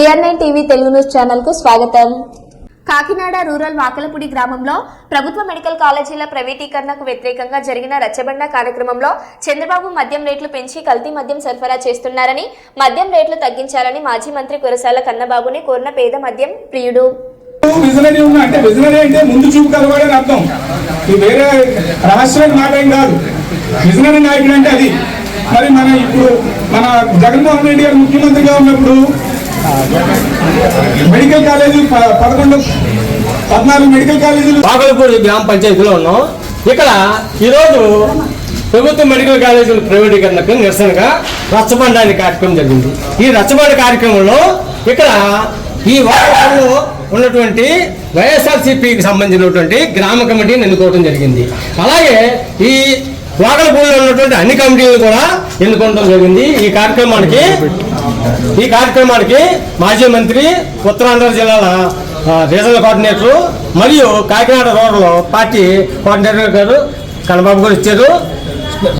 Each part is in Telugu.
BR nine TV Telugu news ఛానల్కు స్వాగతం. కాకినాడ రూరల్ వాకలపూడి గ్రామంలో ప్రభుత్వ మెడికల్ కాలేజీల ప్రైవేటీకరణకు వ్యతిరేకంగా జరిగిన రచ్చబండ కార్యక్రమంలో చంద్రబాబు మద్యం రేట్లు పెంచి కల్తీ మద్యం సరఫరా చేస్తున్నారని మద్యం రేట్లు తగ్గించాలని మాజీ మంత్రి కురసాల కన్నబాబుని కోరిన పేద మద్యం ప్రియుడు. విజనరీ ఉన్నా అంటే విజనరీ అంటే ముందు చూపు కలవాడు అని అర్థం. ఇది వేరే రహస్యమైన మాట ఏం కాదు. విజనరీ నాయకుడు అంటే అది. మరి మన ఇప్పుడు మన జగన్మోహన్ రెడ్డి గారు ముఖ్యమంత్రిగా ఉన్నప్పుడు మెడికల్ కాలేజీ ప- పదకొండు పద్నాలుగు మెడికల్ కాలేజీలు. బాగలపూడి గ్రామ పంచాయతీలో ఉన్నాం. ఇక్కడ ఈరోజు ప్రభుత్వ మెడికల్ కాలేజీల ప్రైవేటీకరణకు నిరసనగా రచ్చబండ అనే కార్యక్రమం జరిగింది. ఈ రచ్చబండ కార్యక్రమంలో ఇక్కడ ఈ వారంలో ఉన్నటువంటి వైఎస్ఆర్సీపీకి సంబంధించినటువంటి గ్రామ కమిటీని ఎన్నుకోవడం జరిగింది. అలాగే ఈ వాగలపూడిలో ఉన్నటువంటి అన్ని కమిటీలను కూడా ఎన్నుకోవడం జరిగింది. ఈ కార్యక్రమానికి ఈ కార్యక్రమానికి మాజీ మంత్రి ఉత్తరాంధ్ర జిల్లాల రీజనల్ కోఆర్డినేటరు మరియు కాకినాడ రూరల్ పార్టీ కోఆర్డినేటర్ గారు కన్నబాబు గారు ఇచ్చారు.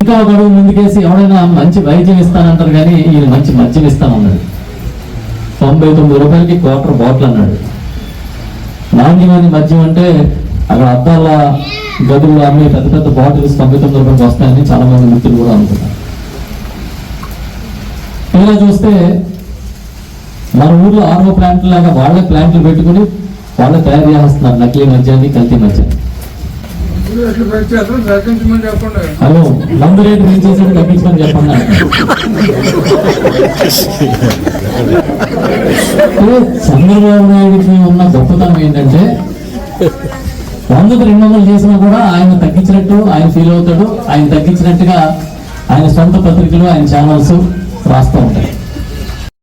ఇంకా ఒక ముందుకేసి ఎవరైనా మంచి వైద్యం ఇస్తానంటారు కానీ ఈయన మంచి మద్యం ఇస్తానన్నాడు. తొంభై తొమ్మిది రూపాయలకి క్వార్టర్ బాటిల్ అన్నాడు. నాణ్యమైన మద్యం అంటే అక్కడ అద్దాల గదుల్లో అమ్మే పెద్ద పెద్ద బాటిల్స్ తొంభై తొమ్మిది వస్తాయని చాలా మంది మిత్రులు కూడా అనుకున్నారు ఇలా చూస్తే మన ఊర్లో ఆర్ఓ ప్లాంట్ లాగా వాళ్ళే ప్లాంట్లు పెట్టుకుని వాళ్ళే తయారు చేస్తున్నారు నకిలీ మద్యాన్ని కల్తీ మద్యాన్ని. హలో మందు రేటు పెంచేసాడు తగ్గించమని చెప్పండి. చంద్రబాబు నాయుడికి ఉన్న గొప్పతనం ఏంటంటే వందకు రెండు వందలు చేసినా కూడా ఆయన తగ్గించినట్టు ఆయన ఫీల్ అవుతాడు. ఆయన తగ్గించినట్టుగా ఆయన సొంత పత్రికలు ఆయన ఛానల్స్ రాస్తూ ఉంటాయి.